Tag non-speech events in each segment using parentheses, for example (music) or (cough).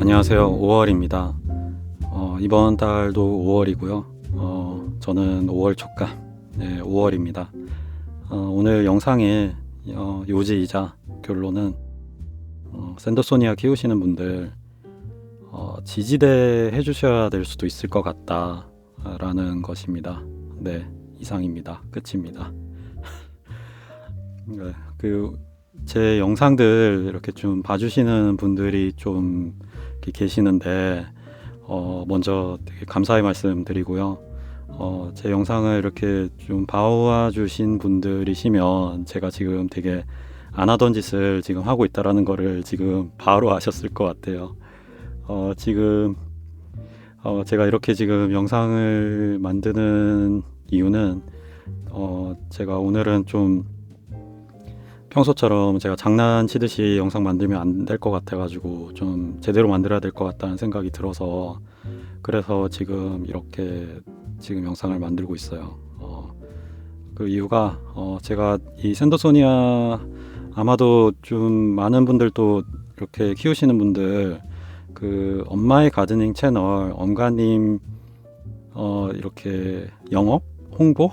안녕하세요. 5월입니다. 어, 이번 달도 5월이고요. 어, 저는 5월 촉감, 네, 5월입니다. 어, 오늘 영상의 어, 요지이자 결론은 어, 샌더소니아 키우시는 분들 어, 지지대 해주셔야 될 수도 있을 것 같다라는 것입니다. 네, 이상입니다. 끝입니다. (laughs) 네, 그 제 영상들 이렇게 좀 봐주시는 분들이 좀 계시는데 어, 먼저 되게 감사의 말씀 드리고요. 어, 제 영상을 이렇게 좀 봐주신 분들이시면 제가 지금 되게 안 하던 짓을 지금 하고 있다라는 거를 지금 바로 아셨을 것 같아요. 어, 지금 어, 제가 이렇게 지금 영상을 만드는 이유는 어, 제가 오늘은 좀 평소처럼 제가 장난치듯이 영상 만들면 안 될 것 같아가지고 좀 제대로 만들어야 될 것 같다는 생각이 들어서 그래서 지금 이렇게 지금 영상을 만들고 있어요. 어, 그 이유가 어, 제가 이 샌더소니아 아마도 좀 많은 분들도 이렇게 키우시는 분들 그 엄마의 가드닝 채널 엄가님 어, 이렇게 영업 홍보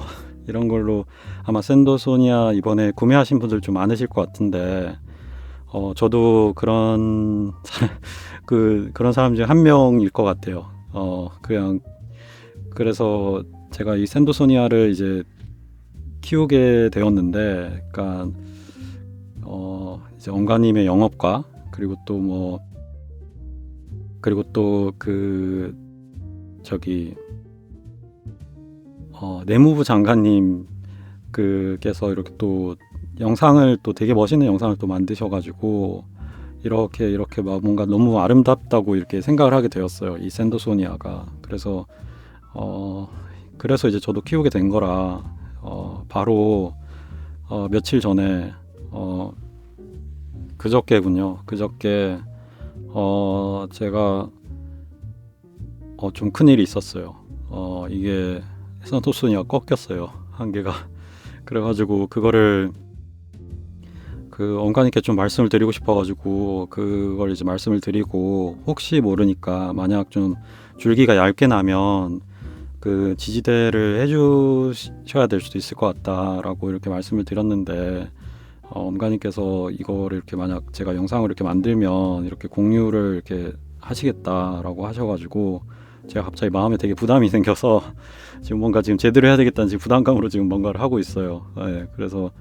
이런 걸로 아마 샌더소니아 이번에 구매하신 분들 좀 많으실 것 같은데 어 저도 그런 (laughs) 그 그런 사람 중 한 명일 것 같아요. 어 그냥 그래서 제가 이 샌더소니아를 이제 키우게 되었는데, 그러니까 어 이제 엄가님의 영업과 그리고 또 뭐 그리고 또 그 저기 어, 내무부 장관님 그께서 이렇게 또 영상을 또 되게 멋있는 영상을 또 만드셔가지고 이렇게 이렇게 막 뭔가 너무 아름답다고 이렇게 생각을 하게 되었어요 이 샌더소니아가. 그래서 어 그래서 이제 저도 키우게 된 거라 어 바로 어 며칠 전에 어 그저께군요. 그저께 어 제가 어좀 큰일이 있었어요. 어 이게 산토순이가 꺾였어요. 한 개가. 그래가지고 그거를 그 언가님께 좀 말씀을 드리고 싶어가지고 그걸 이제 말씀을 드리고 혹시 모르니까 만약 좀 줄기가 얇게 나면 그 지지대를 해주셔야 될 수도 있을 것 같다라고 이렇게 말씀을 드렸는데 어, 엄가님께서 이거를 이렇게 만약 제가 영상을 이렇게 만들면 이렇게 공유를 이렇게 하시겠다라고 하셔가지고 제가 갑자기 마음에 되게 부담이 생겨서 지금 뭔가 지금 제대로 해야 되겠다는 지금 부담감으로 지금 뭔가를 하고 있어요. 네, 그래서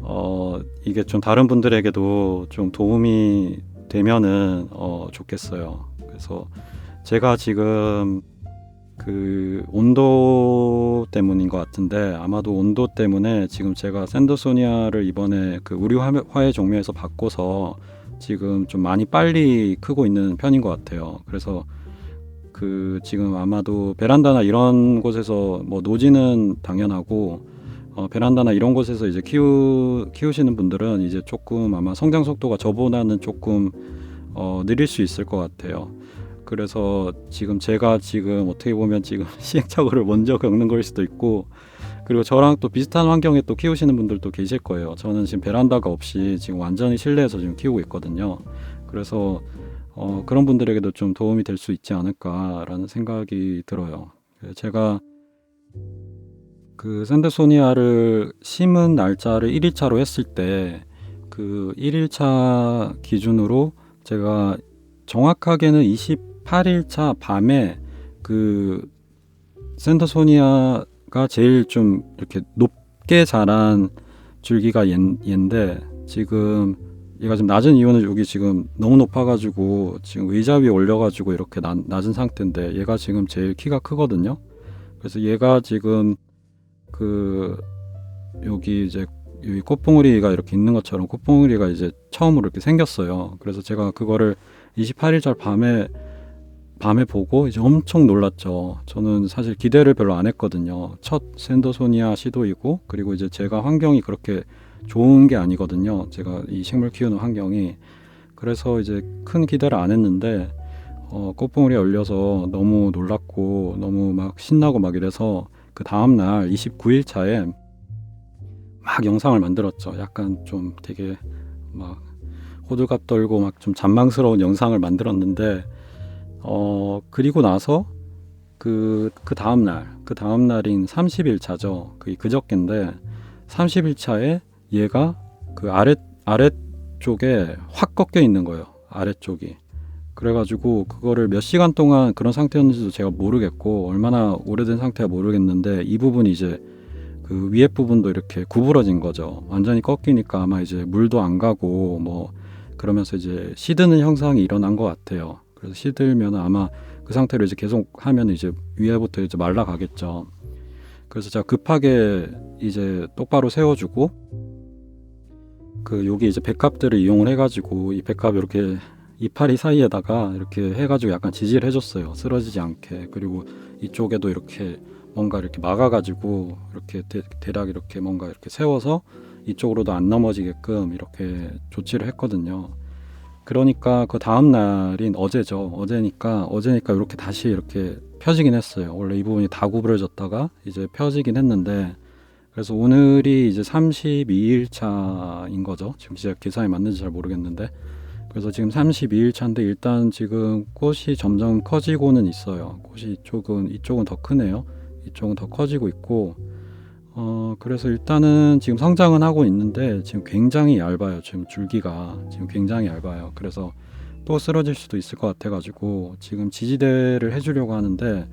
어 이게 좀 다른 분들에게도 좀 도움이 되면은 어 좋겠어요. 그래서 제가 지금 그 온도 때문인 것 같은데 아마도 온도 때문에 지금 제가 샌더소니아를 이번에 그 우리 화해 종묘에서 바꿔서 지금 좀 많이 빨리 크고 있는 편인 것 같아요. 그래서 그 지금 아마도 베란다나 이런 곳에서 뭐 노지는 당연하고 어, 베란다나 이런 곳에서 이제 키우 키우시는 분들은 이제 조금 아마 성장 속도가 저보다는 조금 어, 느릴 수 있을 것 같아요. 그래서 지금 제가 지금 어떻게 보면 지금 (laughs) 시행착오를 먼저 겪는 걸 수도 있고 그리고 저랑 또 비슷한 환경에 또 키우시는 분들도 계실 거예요. 저는 지금 베란다가 없이 지금 완전히 실내에서 지금 키우고 있거든요. 그래서 어, 그런 분들에게도 좀 도움이 될 수 있지 않을까라는 생각이 들어요. 제가 그 샌드소니아를 심은 날짜를 1일차로 했을 때 그 1일차 기준으로 제가 정확하게는 28일차 밤에 그 샌더소니아가 제일 좀 이렇게 높게 자란 줄기가 얘인데 지금 얘가 지금 낮은 이유는 여기 지금 너무 높아가지고 지금 의자 위에 올려가지고 이렇게 나, 낮은 상태인데 얘가 지금 제일 키가 크거든요. 그래서 얘가 지금 그 여기 이제 여기 꽃봉오리가 이렇게 있는 것처럼 꽃봉오리가 이제 처음으로 이렇게 생겼어요. 그래서 제가 그거를 28일절 밤에 밤에 보고 이제 엄청 놀랐죠. 저는 사실 기대를 별로 안 했거든요. 첫 샌더소니아 시도이고 그리고 이제 제가 환경이 그렇게 좋은 게 아니거든요. 제가 이 식물 키우는 환경이 그래서 이제 큰 기대를 안 했는데 어, 꽃봉오리 열려서 너무 놀랐고 너무 막 신나고 막 이래서 그 다음 날 29일 차에 막 영상을 만들었죠. 약간 좀 되게 막 호들갑 떨고 막 좀 잔망스러운 영상을 만들었는데 어 그리고 나서 그 그 다음 날, 그 다음 날인 30일 차죠. 그 그저께인데 30일 차에 얘가 그 아래 아래쪽에 확 꺾여 있는 거예요. 아래쪽이. 그래가지고 그거를 몇 시간 동안 그런 상태였는지도 제가 모르겠고 얼마나 오래된 상태가 모르겠는데 이 부분이 이제 그 위에 부분도 이렇게 구부러진 거죠. 완전히 꺾이니까 아마 이제 물도 안 가고 뭐 그러면서 이제 시드는 형상이 일어난 것 같아요. 그래서 시들면 아마 그 상태로 이제 계속 하면 이제 위에부터 이제 말라가겠죠. 그래서 제가 급하게 이제 똑바로 세워주고 그 여기 이제 백합들을 이용을 해가지고 이 백합 이렇게 이파리 사이에다가 이렇게 해가지고 약간 지지를 해줬어요. 쓰러지지 않게 그리고 이쪽에도 이렇게 뭔가 이렇게 막아가지고 이렇게 대, 대략 이렇게 뭔가 이렇게 세워서 이쪽으로도 안 넘어지게끔 이렇게 조치를 했거든요. 그러니까 그 다음 날인 어제죠. 어제니까 어제니까 이렇게 다시 이렇게 펴지긴 했어요. 원래 이 부분이 다 구부러졌다가 이제 펴지긴 했는데 그래서 오늘이 이제 32일 차인 거죠. 지금 진짜 계산이 맞는지 잘 모르겠는데 그래서 지금 32일 차인데 일단 지금 꽃이 점점 커지고는 있어요. 꽃이 이쪽은 이쪽은 더 크네요. 이쪽은 더 커지고 있고 어 그래서 일단은 지금 성장은 하고 있는데 지금 굉장히 얇아요. 지금 줄기가 지금 굉장히 얇아요. 그래서 또 쓰러질 수도 있을 것 같아 가지고 지금 지지대를 해 주려고 하는데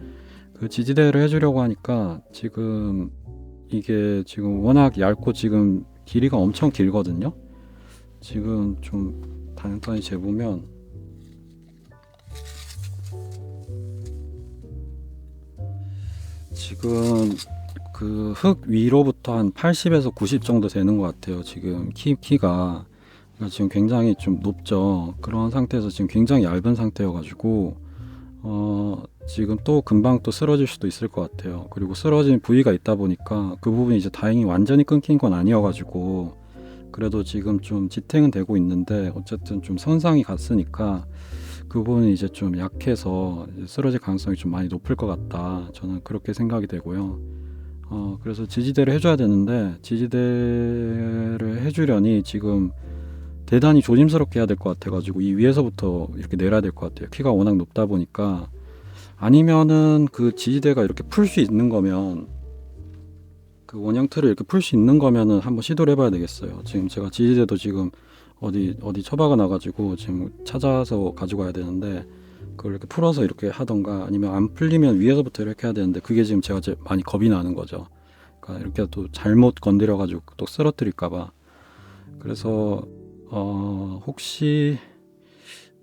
그 지지대를 해 주려고 하니까 지금 이게 지금 워낙 얇고 지금 길이가 엄청 길거든요. 지금 좀 간단히 재보면 지금 그 흙 위로부터 한 80에서 90 정도 되는 것 같아요. 지금 키 키가 그러니까 지금 굉장히 좀 높죠. 그런 상태에서 지금 굉장히 얇은 상태여가지고 어 지금 또 금방 또 쓰러질 수도 있을 것 같아요. 그리고 쓰러진 부위가 있다 보니까 그 부분이 이제 다행히 완전히 끊긴 건 아니어가지고 그래도 지금 좀 지탱은 되고 있는데 어쨌든 좀 손상이 갔으니까 그 부분이 이제 좀 약해서 이제 쓰러질 가능성이 좀 많이 높을 것 같다. 저는 그렇게 생각이 되고요. 어, 그래서 지지대를 해줘야 되는데 지지대를 해주려니 지금 대단히 조심스럽게 해야 될 것 같아가지고 이 위에서부터 이렇게 내려야 될 것 같아요. 키가 워낙 높다 보니까 아니면은 그 지지대가 이렇게 풀 수 있는 거면 그 원형 틀을 이렇게 풀 수 있는 거면은 한번 시도를 해봐야 되겠어요. 지금 제가 지지대도 지금 어디 어디 처박아 놔가지고 지금 찾아서 가지고 와야 되는데 그걸 이렇게 풀어서 이렇게 하던가 아니면 안 풀리면 위에서부터 이렇게 해야 되는데 그게 지금 제가 제 많이 겁이 나는 거죠. 그러니까 이렇게 또 잘못 건드려가지고 또 쓰러뜨릴까봐. 그래서 어 혹시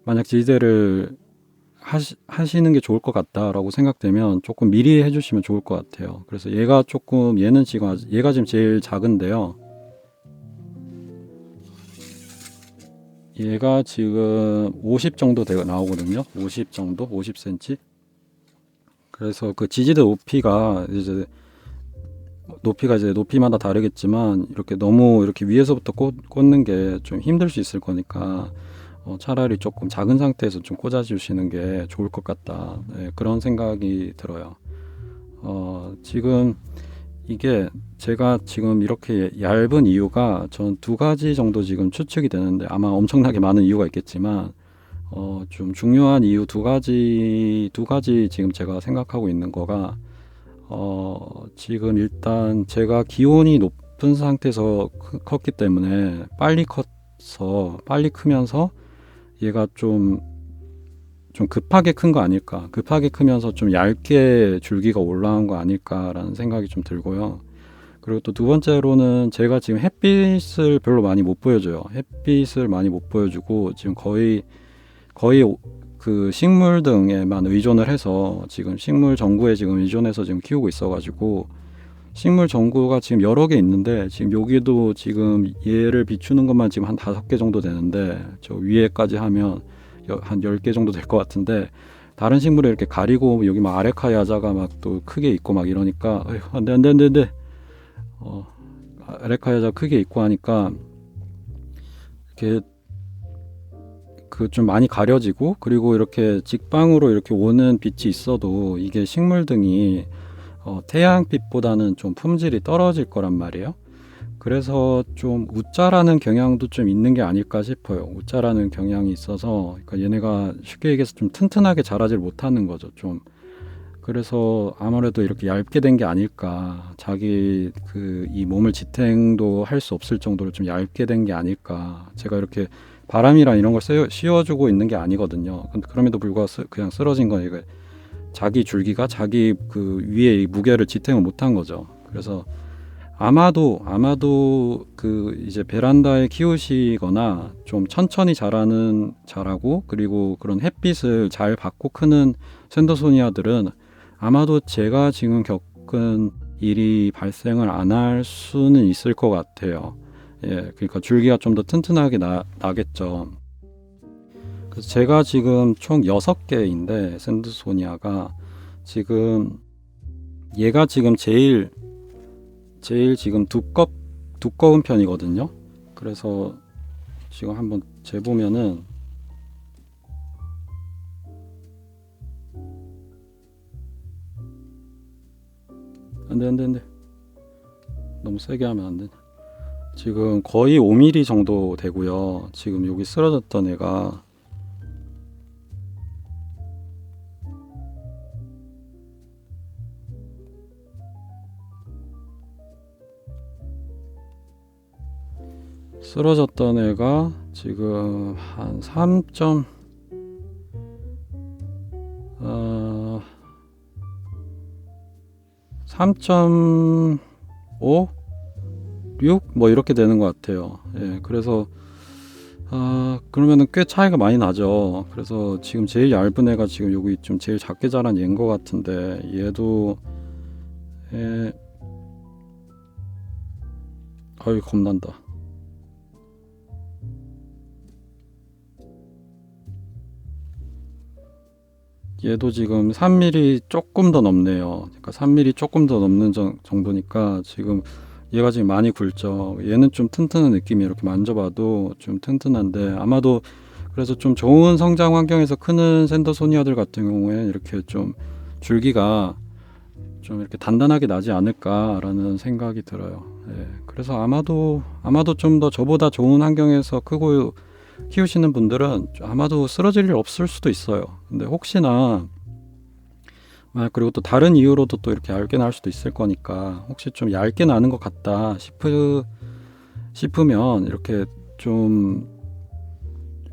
만약 지지대를 하시, 하시는 게 좋을 것 같다라고 생각되면 조금 미리 해주시면 좋을 것 같아요. 그래서 얘가 조금 얘는 지금 아직- 얘가 지금 제일 작은데요. 얘가 지금 50 정도 되 나오거든요. 50 정도, 50cm. 그래서 그 지지대 높이가 이제 높이가 이제 높이마다 다르겠지만 이렇게 너무 이렇게 위에서부터 꽂, 꽂는 게 좀 힘들 수 있을 거니까 어, 차라리 조금 작은 상태에서 좀 꽂아주시는 게 좋을 것 같다. 네, 그런 생각이 들어요. 어, 지금 이게 제가 지금 이렇게 얇은 이유가 전 두 가지 정도 지금 추측이 되는데 아마 엄청나게 많은 이유가 있겠지만 어, 좀 중요한 이유 두 가지 두 가지 지금 제가 생각하고 있는 거가 어, 지금 일단 제가 기온이 높은 상태에서 크- 컸기 때문에 빨리 컸어 빨리 크면서 얘가 좀좀 급하게 큰 거 아닐까? 급하게 크면서 좀 얇게 줄기가 올라온 거 아닐까라는 생각이 좀 들고요. 그리고 또 두 번째로는 제가 지금 햇빛을 별로 많이 못 보여줘요. 햇빛을 많이 못 보여주고 지금 거의 거의 오- 그 식물 등에만 의존을 해서 지금 식물 전구에 지금 의존해서 지금 키우고 있어 가지고 식물 전구가 지금 여러 개 있는데 지금 여기도 지금 얘를 비추는 것만 지금 한 다섯 개 정도 되는데 저 위에까지 하면 여- 한열 개 정도 될 것 같은데 다른 식물에 이렇게 가리고 여기 막 아레카 야자가 막 또 크게 있고 막 이러니까 어휴, 안 돼 안 돼 안 돼 안 돼. 어 아레카 야자 크게 있고 하니까 이렇게 그 좀 많이 가려지고 그리고 이렇게 직방으로 이렇게 오는 빛이 있어도 이게 식물 등이 어, 태양빛보다는 좀 품질이 떨어질 거란 말이에요. 그래서 좀 웃자라는 경향도 좀 있는 게 아닐까 싶어요. 웃자라는 경향이 있어서 그러니까 얘네가 쉽게 얘기해서 좀 튼튼하게 자라질 못하는 거죠. 좀 그래서 아무래도 이렇게 얇게 된 게 아닐까. 자기 그 이 몸을 지탱도 할 수 없을 정도로 좀 얇게 된 게 아닐까. 제가 이렇게 바람이랑 이런 걸 씌워- 씌워주고 있는 게 아니거든요. 그럼에도 불구하고 쓰- 그냥 쓰러진 건 이거 자기 줄기가 자기 그 위에 이 무게를 지탱을 못한 거죠. 그래서 아마도 아마도 그 이제 베란다에 키우시거나 좀 천천히 자라는 자라고 그리고 그런 햇빛을 잘 받고 크는 샌더소니아들은 아마도 제가 지금 겪은 일이 발생을 안 할 수는 있을 것 같아요. 예, 그러니까 줄기가 좀 더 튼튼하게 나, 나겠죠. 그래서 제가 지금 총 6개인데 샌드소니아가 지금 얘가 지금 제일 제일 지금 두껍 두꺼운 편이거든요. 그래서 지금 한번 재보면은 안돼 안돼 안돼 너무 세게 하면 안 돼. 지금 거의 5mm 정도 되고요. 지금 여기 쓰러졌던 애가 쓰러졌던 애가 지금 한 3. 어, 3.5, 6? 뭐 이렇게 되는 것 같아요. 예, 그래서 아 그러면은 꽤 차이가 많이 나죠. 그래서 지금 제일 얇은 애가 지금 여기 좀 제일 작게 자란 얘인 것 같은데 얘도 예, 아유 겁난다. 얘도 지금 3mm 조금 더 넘네요. 그러니까 3mm 조금 더 넘는 정, 정도니까 지금 얘가 지금 많이 굵죠. 얘는 좀 튼튼한 느낌이 이렇게 만져봐도 좀 튼튼한데 아마도 그래서 좀 좋은 성장 환경에서 크는 샌더 소니아들 같은 경우에 이렇게 좀 줄기가 좀 이렇게 단단하게 나지 않을까라는 생각이 들어요. 예, 그래서 아마도 아마도 좀 더 저보다 좋은 환경에서 크고 키우시는 분들은 아마도 쓰러질 일 없을 수도 있어요. 근데 혹시나 아, 그리고 또 다른 이유로도 또 이렇게 얇게 날 수도 있을 거니까 혹시 좀 얇게 나는 것 같다 싶으, 싶으면 이렇게 좀,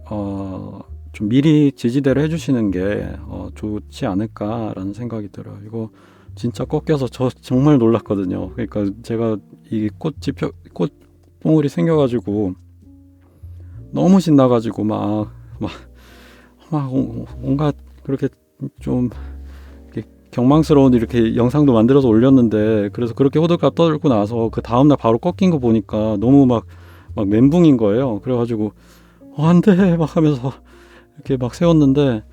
어, 좀 미리 지지대를 해주시는 게 어, 좋지 않을까라는 생각이 들어요. 이거 진짜 꺾여서 저 정말 놀랐거든요. 그러니까 제가 이 꽃이 펴, 꽃 봉우리 생겨가지고 너무 신나가지고 막 막막 온갖 그렇게 좀 이렇게 경망스러운 이렇게 영상도 만들어서 올렸는데 그래서 그렇게 호들갑 떨고 나서 그 다음날 바로 꺾인 거 보니까 너무 막 막 멘붕인 거예요. 그래가지고 어, 안 돼 막 하면서 이렇게 막 세웠는데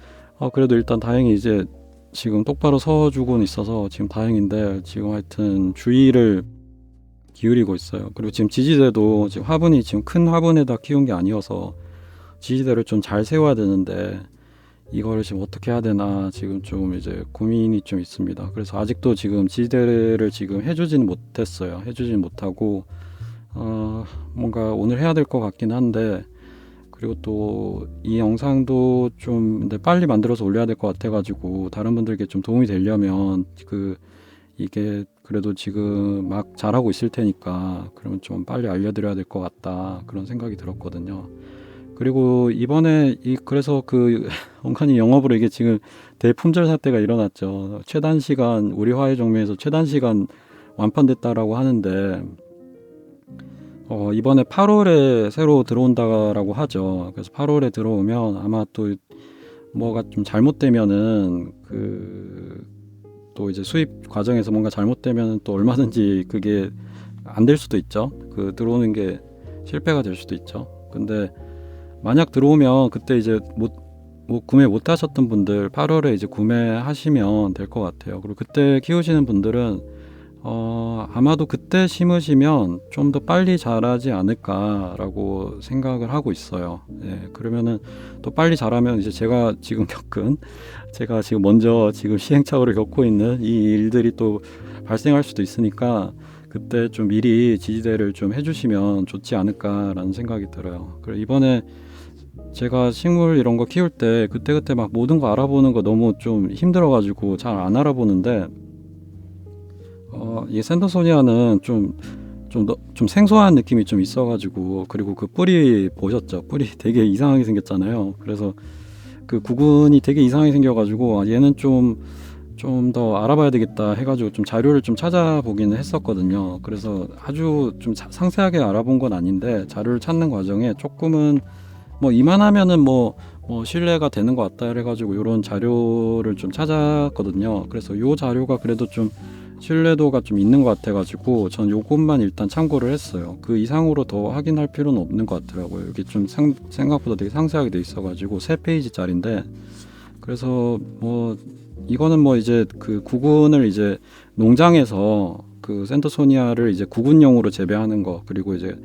아 그래도 일단 다행히 이제 지금 똑바로 서주고는 있어서 지금 다행인데 지금 하여튼 주의를 기울이고 있어요. 그리고 지금 지지대도 지금 화분이 지금 큰 화분에다 키운 게 아니어서 지지대를 좀 잘 세워야 되는데 이거를 지금 어떻게 해야 되나 지금 좀 이제 고민이 좀 있습니다. 그래서 아직도 지금 지지대를 지금 해주지는 못했어요. 해주지는 못하고 어 뭔가 오늘 해야 될 것 같긴 한데 그리고 또 이 영상도 좀 근데 빨리 만들어서 올려야 될 것 같아가지고 다른 분들께 좀 도움이 되려면 그 이게 그래도 지금 막 잘하고 있을 테니까 그러면 좀 빨리 알려드려야 될 것 같다 그런 생각이 들었거든요. 그리고 이번에 이 그래서 그 (laughs) 엉카니 영업으로 이게 지금 대품절 사태가 일어났죠. 최단 시간 우리 화훼 종묘에서 최단 시간 완판됐다라고 하는데 어, 이번에 8월에 새로 들어온다라고 하죠. 그래서 8월에 들어오면 아마 또 뭐가 좀 잘못되면은 그 또 이제 수입 과정에서 뭔가 잘못되면 또 얼마든지 그게 안 될 수도 있죠. 그 들어오는 게 실패가 될 수도 있죠. 근데 만약 들어오면 그때 이제 못, 뭐 구매 못 하셨던 분들 8월에 이제 구매하시면 될 것 같아요. 그리고 그때 키우시는 분들은 어, 아마도 그때 심으시면 좀 더 빨리 자라지 않을까라고 생각을 하고 있어요. 예, 그러면은 또 빨리 자라면 이제 제가 지금 겪은 제가 지금 먼저 지금 시행착오를 겪고 있는 이 일들이 또 발생할 수도 있으니까 그때 좀 미리 지지대를 좀 해주시면 좋지 않을까라는 생각이 들어요. 그리고 이번에 제가 식물 이런 거 키울 때 그때 그때 막 모든 거 알아보는 거 너무 좀 힘들어가지고 잘 안 알아보는데 어, 이 샌더소니아는 좀좀좀 생소한 느낌이 좀 있어가지고 그리고 그 뿌리 보셨죠? 뿌리 (laughs) 되게 이상하게 생겼잖아요. 그래서 그 구근이 되게 이상하게 생겨가지고 아, 얘는 좀 좀 더 알아봐야 되겠다 해가지고 좀 자료를 좀 찾아보기는 했었거든요. 그래서 아주 좀 자- 상세하게 알아본 건 아닌데 자료를 찾는 과정에 조금은 뭐 이만하면은 뭐, 뭐 신뢰가 되는 것 같다 해가지고 이런 자료를 좀 찾았거든요. 그래서 요 자료가 그래도 좀 신뢰도가 좀 있는 것 같아가지고 전 요것만 일단 참고를 했어요. 그 이상으로 더 확인할 필요는 없는 것 같더라고요. 여기 좀 상- 생각보다 되게 상세하게 돼 있어가지고 세 페이지짜리인데 그래서 뭐 이거는 뭐 이제 그 구근을 이제 농장에서 그 센터소니아를 이제 구근용으로 재배하는 거 그리고 이제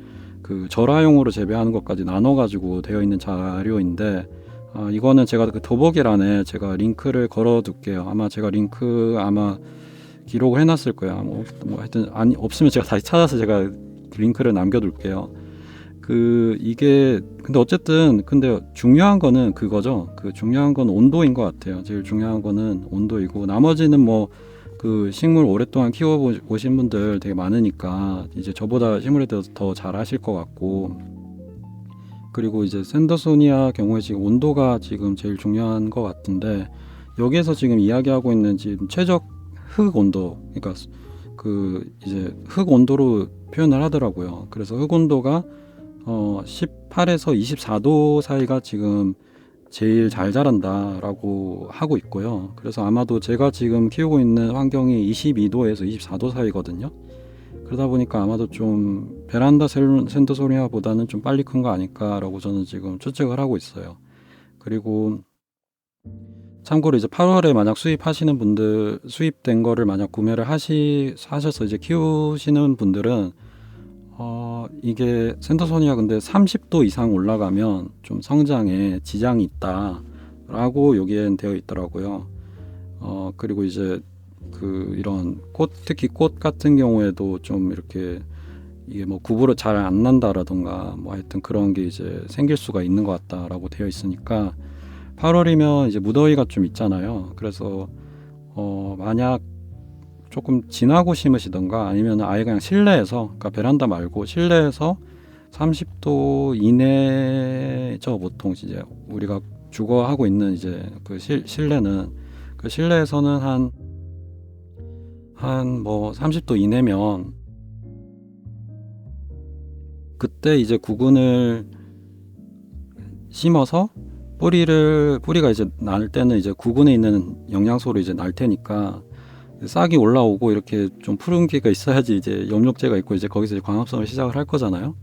그 절화용으로 재배하는 것까지 나눠 가지고 되어 있는 자료인데 아, 이거는 제가 그 더보기란에 제가 링크를 걸어 둘게요. 아마 제가 링크 아마 기록을 해놨을 거예요. 뭐, 뭐 하여튼 아니 없으면 제가 다시 찾아서 제가 링크를 남겨둘게요. 그 이게 근데 어쨌든 근데 중요한 거는 그거죠. 그 중요한 건 온도인 것 같아요. 제일 중요한 거는 온도이고 나머지는 뭐 그 식물 오랫동안 키워 보신 분들 되게 많으니까 이제 저보다 식물에 대해서 더잘 아실 것 같고 그리고 이제 샌더소니아 경우에 지금 온도가 지금 제일 중요한 것 같은데 여기에서 지금 이야기하고 있는 지금 최적 흙 온도 그러니까 그 이제 흙 온도로 표현을 하더라고요. 그래서 흙 온도가 어 18에서 24도 사이가 지금 제일 잘 자란다라고 하고 있고요. 그래서 아마도 제가 지금 키우고 있는 환경이 22도에서 24도 사이거든요. 그러다 보니까 아마도 좀 베란다 셀- 샌드소니아보다는 좀 빨리 큰 거 아닐까라고 저는 지금 추측을 하고 있어요. 그리고 참고로 이제 8월에 만약 수입하시는 분들 수입된 거를 만약 구매를 하시 하셔서 이제 키우시는 분들은 어 이게 센터소니아 근데 30도 이상 올라가면 좀 성장에 지장이 있다라고 여기엔 되어 있더라고요. 어 그리고 이제 그 이런 꽃 특히 꽃 같은 경우에도 좀 이렇게 이게 뭐 구부러 잘 안 난다라던가 뭐 하여튼 그런 게 이제 생길 수가 있는 것 같다라고 되어 있으니까 8월이면 이제 무더위가 좀 있잖아요. 그래서 어 만약 조금 지나고 심으시던가 아니면 아예 그냥 실내에서 그러니까 베란다 말고 실내에서 30도 이내죠 보통 이제 우리가 주거 하고 있는 이제 그 실, 실내는 그 실내에서는 한 한 뭐 30도 이내면 그때 이제 구근을 심어서 뿌리를 뿌리가 이제 날 때는 이제 구근에 있는 영양소로 이제 날 테니까 싹이 올라오고 이렇게 좀 푸른기가 있어야지 이제 염록제가 있고 이제 거기서 이제 광합성을 시작을 할 거잖아요.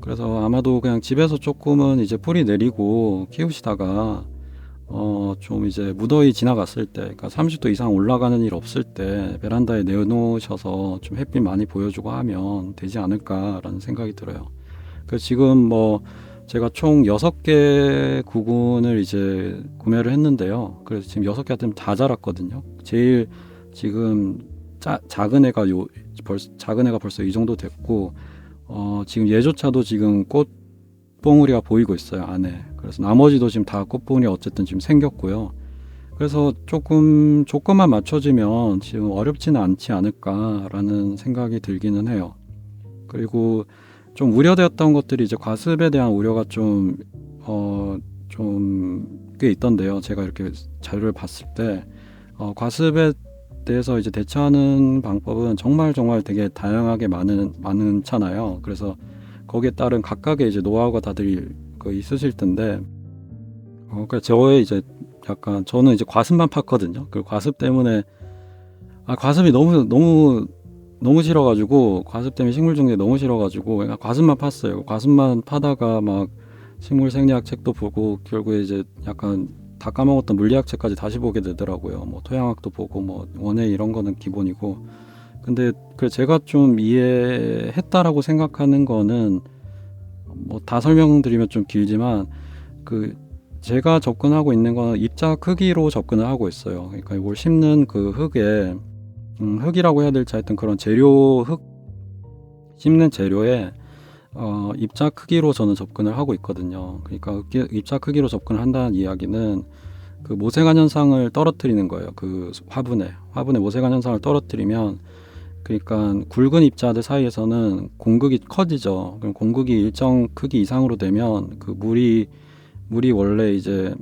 그래서 아마도 그냥 집에서 조금은 이제 뿌리 내리고 키우시다가 어 좀 이제 무더위 지나갔을 때, 그러니까 30도 이상 올라가는 일 없을 때 베란다에 내놓으셔서 좀 햇빛 많이 보여주고 하면 되지 않을까라는 생각이 들어요. 그 지금 뭐 제가 총 6개 구근을 이제 구매를 했는데요. 그래서 지금 6개한테 다 자랐거든요. 제일 지금 짜, 작은 애가 요 벌써 작은 애가 벌써 이 정도 됐고 어 지금 얘조차도 지금 꽃 봉우리가 보이고 있어요 안에 그래서 나머지도 지금 다 꽃봉우리 어쨌든 지금 생겼고요 그래서 조금 조건만 맞춰지면 지금 어렵지는 않지 않을까라는 생각이 들기는 해요 그리고 좀 우려되었던 것들이 이제 과습에 대한 우려가 좀 어 좀 꽤 있던데요 제가 이렇게 자료를 봤을 때 어, 과습에 대해서 이제 대처하는 방법은 정말 정말 되게 다양하게 많은 많잖아요. 그래서 거기에 따른 각각의 이제 노하우가 다들 그 있으실 텐데, 어, 그러니까 저의 이제 약간 저는 이제 과습만 팠거든요. 그 과습 때문에 아 과습이 너무 너무 너무 싫어가지고 과습 때문에 식물 종류가 너무 싫어가지고 그냥 과습만 팠어요. 과습만 파다가 막 식물 생리학 책도 보고 결국에 이제 약간 다 까먹었던 물리학 책까지 다시 보게 되더라고요. 뭐 토양학도 보고 뭐 원예 이런 거는 기본이고. 근데 그 제가 좀 이해했다라고 생각하는 거는 뭐 다 설명드리면 좀 길지만 그 제가 접근하고 있는 거는 입자 크기로 접근을 하고 있어요. 그러니까 이걸 심는 그 흙에 음, 흙이라고 해야 될지 하여튼 그런 재료 흙 심는 재료에 어, 입자 크기로 저는 접근을 하고 있거든요. 그러니까 입- 입자 크기로 접근을 한다는 이야기는 그 모세관 현상을 떨어뜨리는 거예요. 그 화분에 화분에 모세관 현상을 떨어뜨리면 그러니까 굵은 입자들 사이에서는 공극이 커지죠. 그럼 공극이 일정 크기 이상으로 되면 그 물이 물이 원래 이제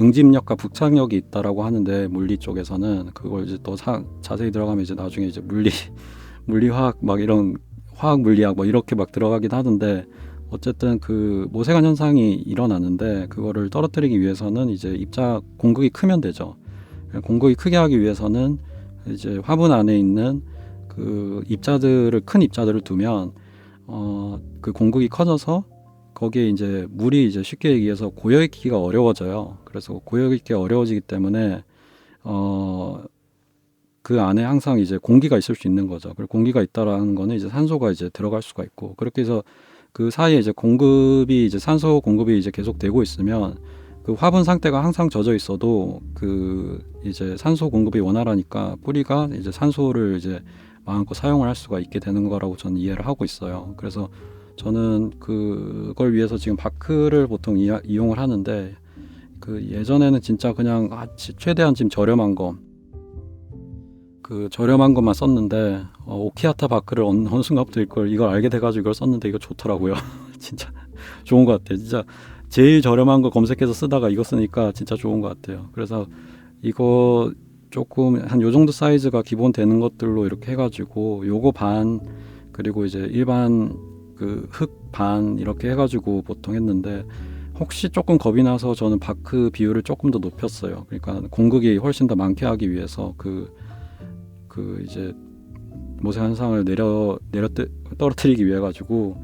응집력과 북착력이 있다라고 하는데 물리 쪽에서는 그걸 이제 또 사- 자세히 들어가면 이제 나중에 이제 물리 (laughs) 물리화학 막 이런 화학 물리학 뭐 이렇게 막 들어가긴 하던데 어쨌든 그 모세관 현상이 일어나는데 그거를 떨어뜨리기 위해서는 이제 입자 공극이 크면 되죠. 공극이 크게 하기 위해서는 이제 화분 안에 있는 그 입자들을 큰 입자들을 두면 어 그 공극이 커져서 거기에 이제 물이 이제 쉽게 얘기해서 고여 있기가 어려워져요. 그래서 고여 있기 어려워지기 때문에 어 그 안에 항상 이제 공기가 있을 수 있는 거죠. 그리고 공기가 있다라는 거는 이제 산소가 이제 들어갈 수가 있고 그렇게 해서 그 사이에 이제 공급이 이제 산소 공급이 이제 계속 되고 있으면 그 화분 상태가 항상 젖어 있어도 그 이제 산소 공급이 원활하니까 뿌리가 이제 산소를 이제 마음껏 사용을 할 수가 있게 되는 거라고 저는 이해를 하고 있어요. 그래서 저는 그걸 위해서 지금 바크를 보통 이, 이용을 하는데 그 예전에는 진짜 그냥 아, 치- 최대한 지금 저렴한 거 그 저렴한 것만 썼는데 어, 오키하타 바크를 어느, 어느 순간부터 이걸 이걸 알게 돼가지고 이걸 썼는데 이거 좋더라고요. (laughs) 진짜 좋은 것 같아요. 진짜 제일 저렴한 거 검색해서 쓰다가 이거 쓰니까 진짜 좋은 것 같아요. 그래서 이거 조금 한 요 정도 사이즈가 기본 되는 것들로 이렇게 해가지고 요거 반 그리고 이제 일반 그 흙 반 이렇게 해가지고 보통 했는데 혹시 조금 겁이 나서 저는 바크 비율을 조금 더 높였어요. 그러니까 공극이 훨씬 더 많게 하기 위해서 그 그 이제 모세 현상을 내려 내려 뜨- 떨어뜨리기 위해 가지고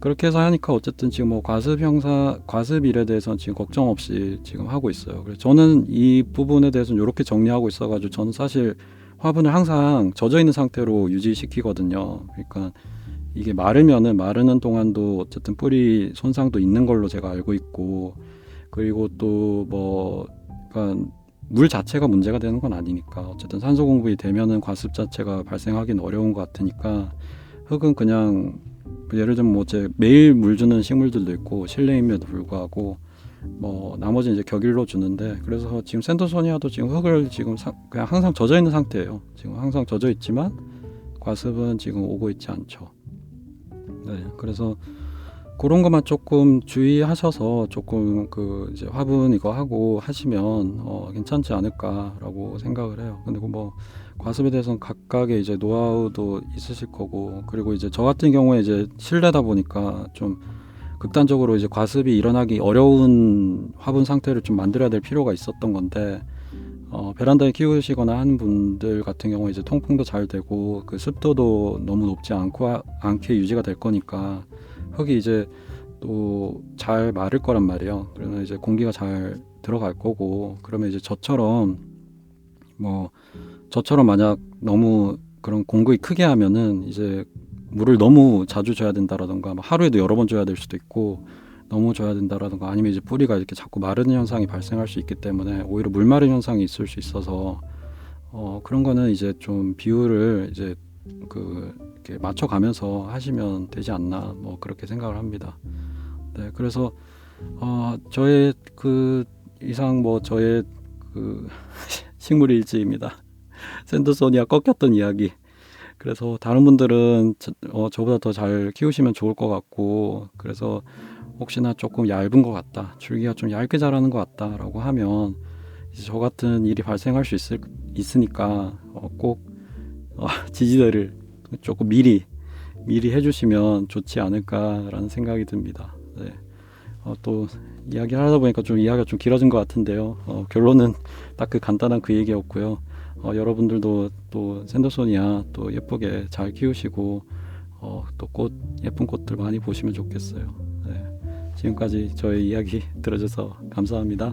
그렇게 해서 하니까 어쨌든 지금 뭐 과습 형사 과습 일에 대해서는 지금 걱정 없이 지금 하고 있어요. 그래서 저는 이 부분에 대해서는 이렇게 정리하고 있어가지고 저는 사실 화분을 항상 젖어 있는 상태로 유지시키거든요. 그러니까 이게 마르면은 마르는 동안도 어쨌든 뿌리 손상도 있는 걸로 제가 알고 있고 그리고 또뭐 그러니까 물 자체가 문제가 되는 건 아니니까 어쨌든 산소 공급이 되면은 과습 자체가 발생하기는 어려운 것 같으니까 흙은 그냥 예를 들면 뭐 제 매일 물 주는 식물들도 있고 실내임에도 불구하고 뭐 나머지 이제 격일로 주는데 그래서 지금 센터소니아도 지금 흙을 지금 사- 그냥 항상 젖어 있는 상태예요. 지금 항상 젖어 있지만 과습은 지금 오고 있지 않죠. 네, 그래서 그런 것만 조금 주의하셔서 조금 그 이제 화분 이거 하고 하시면 어 괜찮지 않을까라고 생각을 해요. 근데 그뭐 과습에 대해서는 각각의 이제 노하우도 있으실 거고 그리고 이제 저 같은 경우에 이제 실내다 보니까 좀 극단적으로 이제 과습이 일어나기 어려운 화분 상태를 좀 만들어야 될 필요가 있었던 건데 어, 베란다에 키우시거나 하는 분들 같은 경우에 이제 통풍도 잘 되고 그 습도도 너무 높지 않고 하- 않게 유지가 될 거니까 흙이 이제 또 잘 마를 거란 말이에요. 그러면 이제 공기가 잘 들어갈 거고 그러면 이제 저처럼 뭐 저처럼 만약 너무 그런 공급이 크게 하면은 이제 물을 너무 자주 줘야 된다라던가 뭐 하루에도 여러 번 줘야 될 수도 있고 너무 줘야 된다라던가 아니면 이제 뿌리가 이렇게 자꾸 마르는 현상이 발생할 수 있기 때문에 오히려 물 마른 현상이 있을 수 있어서 어 그런 거는 이제 좀 비율을 이제 그 이렇게 맞춰가면서 하시면 되지 않나 뭐 그렇게 생각을 합니다. 네, 그래서 어 저의 그 이상 뭐 저의 그 (laughs) 식물 일지입니다. (laughs) 샌드소니아 꺾였던 이야기. 그래서 다른 분들은 저, 어, 저보다 더 잘 키우시면 좋을 것 같고 그래서 혹시나 조금 얇은 것 같다 줄기가 좀 얇게 자라는 것 같다라고 하면 이제 저 같은 일이 발생할 수 있을 있으니까 어, 꼭 어, (laughs) 지지대를 조금 미리 미리 해주시면 좋지 않을까라는 생각이 듭니다. 네. 어, 또 이야기를 하다 보니까 좀 이야기가 좀 길어진 것 같은데요. 어, 결론은 (laughs) 딱 그 간단한 그 얘기였고요. 어, 여러분들도 또 샌더소니아 또 예쁘게 잘 키우시고 어, 또꽃 예쁜 꽃들 많이 보시면 좋겠어요. 네. 지금까지 저의 이야기 (laughs) 들어줘서 감사합니다.